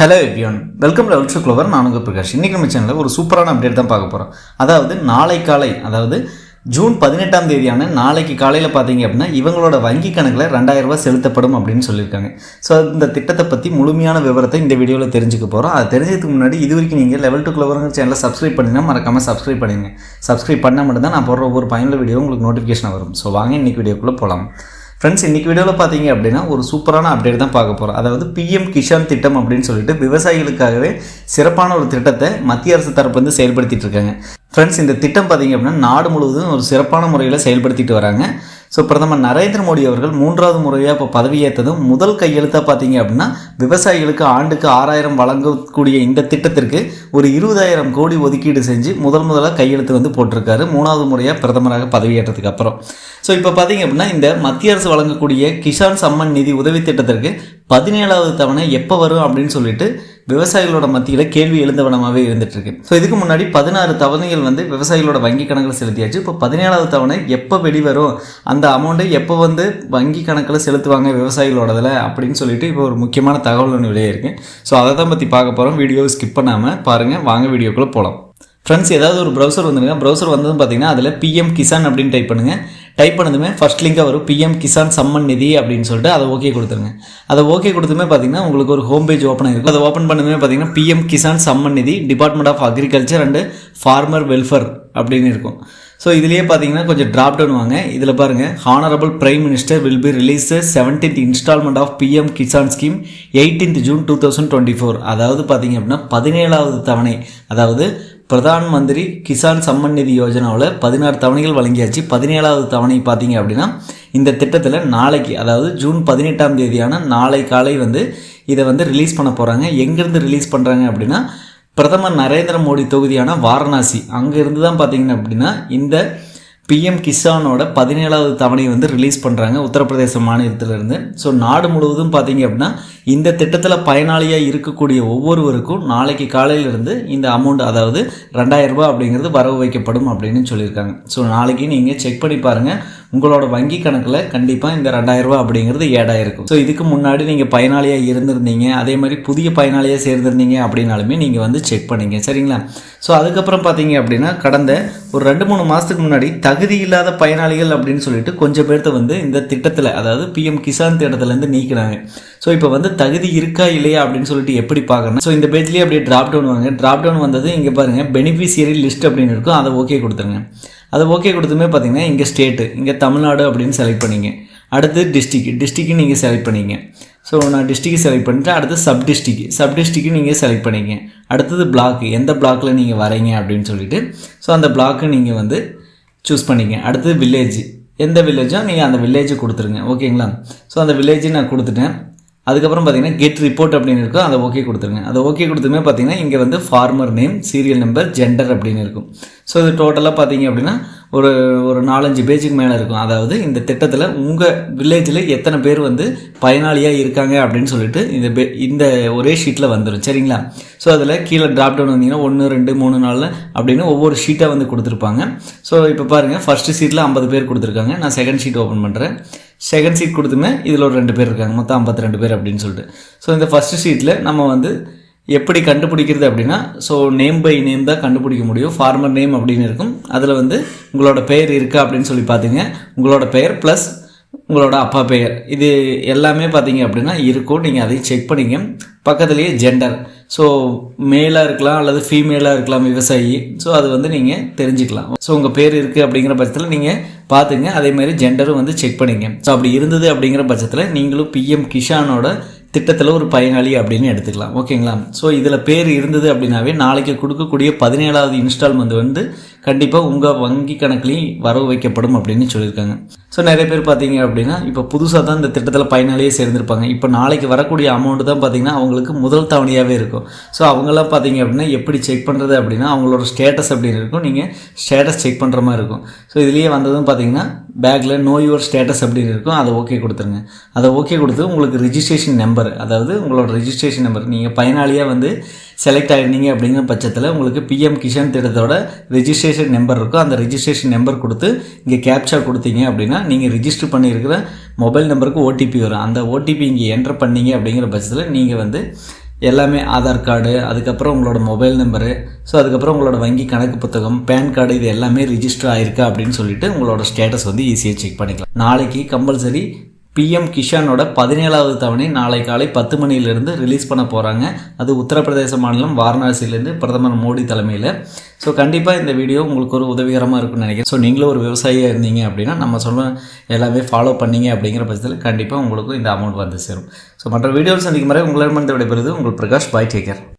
Hello everyone welcome level to clover நான் உங்கள் பிரகாஷ். இன்றைக்கி நம்ம சேனலில் ஒரு சூப்பரான அப்டேட் தான் பார்க்க போகிறோம் அதாவது நாளை காலை அதாவது ஜூன் பதினெட்டாம் தேதியான நாளைக்கு காலையில் பார்த்தீங்க அப்படின்னா இவங்களோட வங்கி கணக்கில் ரெண்டாயிரரூபா செலுத்தப்படும் அப்படின்னு சொல்லியிருக்காங்க. ஸோ இந்த திட்டத்தை பற்றி முழுமையான விவரத்தை இந்த வீடியோவில் தெரிஞ்சுக்க போகிறோம் அது தெரிஞ்சதுக்கு முன்னாடி இது வரைக்கும் நீங்கள் லெவல் டு க்ளோவருங்கிற சேனலை சப்ஸ்கிரைப் பண்ணினா மறக்காமல் சப்ஸ்கிரைப் பண்ணுங்க சப்ஸ்கிரைப் பண்ணால் மட்டும் தான் நான் போடுற ஒவ்வொரு பயனுள்ள வீடியோ உங்களுக்கு நோட்டிஃபிகேஷன் வரும். ஸோ வாங்க இன்றைக்கி வீடியோக்குள்ளே போகலாம் ஃப்ரெண்ட்ஸ் இன்றைக்கி வீடியோவில் பார்த்தீங்க அப்படின்னா ஒரு சூப்பரான அப்டேட் தான் பார்க்க போகிறோம் அதாவது பிஎம் கிஷான் திட்டம் அப்படின்னு சொல்லிட்டு விவசாயிகளுக்காகவே சிறப்பான ஒரு திட்டத்தை மத்திய அரசு தரப்பு வந்து செயல்படுத்திட்டு இருக்காங்க. ஃப்ரெண்ட்ஸ் இந்த திட்டம் பார்த்தீங்க அப்படின்னா நாடு முழுவதும் ஒரு சிறப்பான முறையில் செயல்படுத்திட்டு வராங்க. ஸோ பிரதமர் நரேந்திர மோடி அவர்கள் மூன்றாவது முறையாக இப்போ பதவியேற்றதும் முதல் கையெழுத்தாக பார்த்தீங்க அப்படின்னா விவசாயிகளுக்கு ஆண்டுக்கு ஆறாயிரம் வழங்கக்கூடிய இந்த திட்டத்திற்கு ஒரு இருபதாயிரம் கோடி ஒதுக்கீடு செஞ்சு முதல் முதலாக கையெழுத்து வந்து போட்டிருக்காரு. மூணாவது முறையாக பிரதமராக பதவியேற்றதுக்கு அப்புறம். ஸோ இப்போ பார்த்தீங்க அப்படின்னா இந்த மத்திய அரசு வழங்கக்கூடிய கிஷான் சம்மன் நிதி உதவி திட்டத்திற்கு பதினேழாவது தவணை எப்போ வரும் அப்படின்னு சொல்லிட்டு விவசாயிகளோட மத்தியில் கேள்வி எழுந்தவனமாகவே இருந்துட்டு ஸோ இதுக்கு முன்னாடி பதினாறு தவணைகள் வந்து விவசாயிகளோட வங்கி கணக்கில் செலுத்தியாச்சு. இப்போ பதினேழாவது தவணை எப்போ வெளிவரும் அந்த அமௌண்ட்டை எப்போ வந்து வங்கி கணக்கில் செலுத்துவாங்க விவசாயிகளோடதில் அப்படின்னு சொல்லிட்டு இப்போ ஒரு முக்கியமான தகவல் ஒன்று வெளியே ஸோ அதை தான் பற்றி பார்க்க போகிறோம் வீடியோவை ஸ்கிப் பண்ணாமல் பாருங்கள் வாங்க வீடியோக்குள்ளே போகலாம் ஃப்ரெண்ட்ஸ் ஏதாவது ஒரு ப்ரௌசர் வந்துருங்க ப்ரௌசர் வந்ததும் பார்த்தீங்கன்னா அதில் பிஎம் கிசான் அப்படின்னு டைப் பண்ணுங்கள் டைப் பண்ணதுமே ஃபர்ஸ்ட் லிங்காக வரும். பிஎம் கிசான் சம்மன் நிதி அப்படின்னு சொல்லிட்டு அதை ஓகே கொடுத்துருங்க. அதை ஓகே கொடுத்துமே பார்த்தீங்கன்னா உங்களுக்கு ஒரு ஹோம் பேஜ் ஓப்பன் ஆகிருக்கும் அதை ஓப்பன் பண்ணதுமே பார்த்தீங்கன்னா PM Kisan Samman Nidhi department of agriculture and farmer welfare அப்படின்னு இருக்கும். ஸோ இதுலேயே பார்த்தீங்கன்னா கொஞ்சம் ட்ராப் டவுன் வாங்க. இதில் பாருங்கள் honourable prime minister will be release seventeenth instalment of PM Kisan scheme eighteenth June two thousand twenty four அதாவது பார்த்தீங்க அப்படின்னா பதினேழாவது தவணை அதாவது பிரதான் மந்திரி கிசான் சம்மன் நிதி யோஜனாவில் பதினாறு தவணைகள் வழங்கியாச்சு. பதினேழாவது தவணை பார்த்தீங்க அப்படின்னா இந்த திட்டத்தில் நாளைக்கு அதாவது ஜூன் பதினெட்டாம் தேதியான நாளை காலை வந்து இதை வந்து ரிலீஸ் பண்ண போகிறாங்க எங்கேருந்து ரிலீஸ் பண்ணுறாங்க அப்படின்னா பிரதமர் நரேந்திர மோடி தொகுதியான வாரணாசி. அங்கேருந்து தான் பார்த்தீங்கன்னா அப்படின்னா இந்த பிஎம் கிசானோட பதினேழாவது தவணையை வந்து ரிலீஸ் பண்ணுறாங்க உத்தரப்பிரதேச மாநிலத்திலிருந்து. ஸோ நாடு முழுவதும் பார்த்தீங்க அப்படின்னா இந்த திட்டத்தில் பயனாளியாக இருக்கக்கூடிய ஒவ்வொருவருக்கும் நாளைக்கு காலையிலிருந்து இந்த அமௌண்ட் அதாவது ரெண்டாயிரம் ரூபாய் அப்படிங்கிறது வரவு வைக்கப்படும் அப்படின்னு சொல்லியிருக்காங்க. ஸோ நாளைக்கு நீங்கள் செக் பண்ணி பாருங்கள் உங்களோட வங்கி கணக்கில் கண்டிப்பாக இந்த ரெண்டாயிரரூபா அப்படிங்கிறது ஏடாக இருக்கும் ஸோ இதுக்கு முன்னாடி நீங்கள் பயனாளியாக இருந்திருந்தீங்க அதே மாதிரி புதிய பயனாளியாக சேர்ந்திருந்தீங்க அப்படின்னாலுமே நீங்கள் வந்து செக் பண்ணிங்க சரிங்களா? ஸோ அதுக்கப்புறம் பார்த்தீங்க அப்படின்னா கடந்த ஒரு ரெண்டு மூணு மாதத்துக்கு முன்னாடி தகுதி இல்லாத பயனாளிகள் அப்படின்னு சொல்லிட்டு கொஞ்சம் பேர்த்த வந்து இந்த திட்டத்தில் அதாவது பிஎம் கிசான் திட்டத்துலேருந்து நீக்கினாங்க. ஸோ இப்போ வந்து தகுதி இருக்கா இல்லையா அப்படின்னு சொல்லிட்டு எப்படி பார்க்கணும்? ஸோ இந்த பேஜ்லேயே அப்படியே ட்ராப் டவுன் வாங்க. ட்ராப் டவுன் வந்தது இங்கே பாருங்கள் பெனிஃபிஷியரி லிஸ்ட் அப்படின்னு இருக்கும். அதை ஓகே கொடுத்துருங்க. அதை ஓகே கொடுத்துமே பார்த்தீங்கன்னா இங்கே ஸ்டேட்டு இங்கே தமிழ்நாடு அப்படின்னு செலக்ட் பண்ணிங்க. அடுத்து டிஸ்ட்ரிக்கு டிஸ்ட்ரிக்கு நீங்கள் செலக்ட் பண்ணிங்க. ஸோ நான் டிஸ்ட்ரிக்கு செலக்ட் பண்ணிட்டு அடுத்து சப் டிஸ்ட்ரிக்கு சப் டிஸ்ட்ரிக்கு நீங்கள் செலக்ட் பண்ணிங்க. அடுத்தது பிளாக்கு எந்த பிளாக்கில் நீங்கள் வரீங்க அப்படின்னு சொல்லிட்டு ஸோ அந்த பிளாக்கு நீங்கள் வந்து சூஸ் பண்ணிங்க. அடுத்தது வில்லேஜ் எந்த வில்லேஜோ நீங்கள் அந்த வில்லேஜை கொடுத்துருங்க. ஓகேங்களா ஸோ அந்த வில்லேஜை நான் கொடுத்துட்டேன். அதுக்கப்புறம் பார்த்தீங்கன்னா கெட் ரிப்போர்ட் அப்படின்னு இருக்கும். அதை ஓகே கொடுத்துருங்க. அதை ஓகே கொடுத்துமே பார்த்தீங்கன்னா இங்கே வந்து farmer name serial number gender அப்படின்னு இருக்கும். ஸோ இது டோட்டலாக பார்த்தீங்க அப்படின்னா ஒரு ஒரு நாலஞ்சு பேஜுக்கு மேலே இருக்கும். அதாவது இந்த திட்டத்தில் உங்கள் வில்லேஜில் எத்தனை பேர் வந்து பயனாளியாக இருக்காங்க அப்படின்னு சொல்லிட்டு இந்த பே இந்த ஒரே ஷீட்டில் வந்துடும் சரிங்களா? ஸோ அதில் கீழே ட்ராப் டவுன் வந்தீங்கன்னா ஒன்று ரெண்டு மூணு நாளில் அப்படின்னு ஒவ்வொரு ஷீட்டாக வந்து கொடுத்துருப்பாங்க. ஸோ இப்போ பாருங்கள் ஃபஸ்ட்டு ஷீட்டில் ஐம்பது பேர் கொடுத்துருக்காங்க. நான் செகண்ட் ஷீட் ஓப்பன் பண்ணுறேன் செகண்ட் சீட் கொடுத்துமே இதில் ஒரு ரெண்டு பேர் இருக்காங்க. மொத்தம் ஐம்பத்தி ரெண்டு பேர் அப்படின்னு சொல்லிட்டு. ஸோ இந்த ஃபஸ்ட்டு சீட்டில் நம்ம வந்து எப்படி கண்டுபிடிக்கிறது அப்படின்னா ஸோ நேம் பை நேம் தான் கண்டுபிடிக்க முடியும். ஃபார்மர் நேம் அப்படின்னு இருக்கும். அதில் வந்து உங்களோட பெயர் இருக்கா அப்படின்னு சொல்லி பார்த்தீங்க உங்களோட பெயர் ப்ளஸ் உங்களோட அப்பா பெயர். இது எல்லாமே பார்த்தீங்க அப்படின்னா இருக்கும். நீங்கள் அதையும் செக் பண்ணிங்க. பக்கத்துலேயே ஜெண்டர் ஸோ மேலாக இருக்கலாம் அல்லது ஃபீமேலாக இருக்கலாம் விவசாயி. ஸோ அது வந்து நீங்கள் தெரிஞ்சுக்கலாம். ஸோ உங்கள் பேர் இருக்குது அப்படிங்கிற பட்சத்தில் நீங்கள் பார்த்துங்க. அதே மாதிரி ஜெண்டரும் வந்து செக் பண்ணிங்க. ஸோ அப்படி இருந்தது அப்படிங்கிற பட்சத்தில் நீங்களும் பிஎம் கிஷானோட திட்டத்தில் ஒரு பயனாளி அப்படின்னு எடுத்துக்கலாம். ஓகேங்களா? ஸோ இதில் பேர் இருந்தது அப்படின்னாவே நாளைக்கு கொடுக்கக்கூடிய பதினேழாவது இன்ஸ்டால்மெண்ட் வந்து கண்டிப்பாக உங்கள் வங்கி கணக்குலையும் வரவு வைக்கப்படும் அப்படின்னு சொல்லியிருக்காங்க. ஸோ நிறைய பேர் பார்த்தீங்க அப்படின்னா இப்போ புதுசாக தான் இந்த திட்டத்தில் பயனாளியே சேர்ந்துருப்பாங்க. இப்போ நாளைக்கு வரக்கூடிய அமௌண்ட் தான் பார்த்தீங்கன்னா அவங்களுக்கு முதல் தவணையாகவே இருக்கும். ஸோ அவங்களாம் பார்த்தீங்க அப்படின்னா எப்படி செக் பண்ணுறது அப்படின்னா அவங்களோட ஸ்டேட்டஸ் அப்படின்னு இருக்கும். நீங்கள் ஸ்டேட்டஸ் செக் பண்ணுற மாதிரி இருக்கும். ஸோ இதுலேயே வந்ததும் பார்த்தீங்கன்னா பேக்கில் நோ யுவர் ஸ்டேட்டஸ் அப்படின்னு இருக்கும் அதை ஓகே கொடுத்துருங்க. அதை ஓகே கொடுத்து உங்களுக்கு ரிஜிஸ்ட்ரேஷன் நம்பர் அதாவது உங்களோட ரிஜிஸ்ட்ரேஷன் நம்பர் நீங்கள் பயனாளியாக வந்து செலக்ட் ஆகிருந்தீங்க அப்படிங்கிற பட்சத்தில் உங்களுக்கு பிஎம் கிஷன் திட்டத்தோட ரிஜிஸ்ட்ரேஷன் நம்பர் இருக்கும். அந்த ரிஜிஸ்ட்ரேஷன் நம்பர் கொடுத்து இங்கே கேப்சா கொடுத்தீங்க அப்படின்னா நீங்கள் ரிஜிஸ்டர் பண்ணியிருக்கிற மொபைல் நம்பருக்கு ஓடிபி வரும். அந்த ஓடிபி இங்கே என்ட்ரு பண்ணீங்க அப்படிங்கிற பட்சத்தில் நீங்கள் வந்து எல்லாமே ஆதார் கார்டு அதுக்கப்புறம் உங்களோட மொபைல் நம்பரு ஸோ அதுக்கப்புறம் உங்களோட வங்கி கணக்கு புத்தகம் பேன் கார்டு இது எல்லாமே ரிஜிஸ்டர் ஆயிருக்கா அப்படின்னு சொல்லிட்டு உங்களோட ஸ்டேட்டஸ் வந்து ஈஸியாக செக் பண்ணிக்கலாம். நாளைக்கு கம்பல்சரி பிஎம் கிஷானோட பதினேழாவது தவணை நாளை காலை பத்து மணியிலிருந்து ரிலீஸ் பண்ண போகிறாங்க அது உத்தரப்பிரதேச மாநிலம் வாரணாசியிலேருந்து பிரதமர் மோடி தலைமையில். ஸோ கண்டிப்பாக இந்த வீடியோ உங்களுக்கு ஒரு உதவிகரமாக இருக்கும்னு நினைக்கிறேன். ஸோ நீங்களும் ஒரு விவசாயியாக இருந்தீங்க அப்படின்னா நம்ம சொல்ல எல்லாமே ஃபாலோ பண்ணீங்க அப்படிங்கிற பட்சத்தில் கண்டிப்பாக உங்களுக்கும் இந்த அமௌண்ட் வந்து சேரும். ஸோ மற்ற வீடியோவில் சந்திக்கும் வரை உங்களிடமிருந்து விடைபெறுது உங்கள் பிரகாஷ் பாய் டேக்கர்.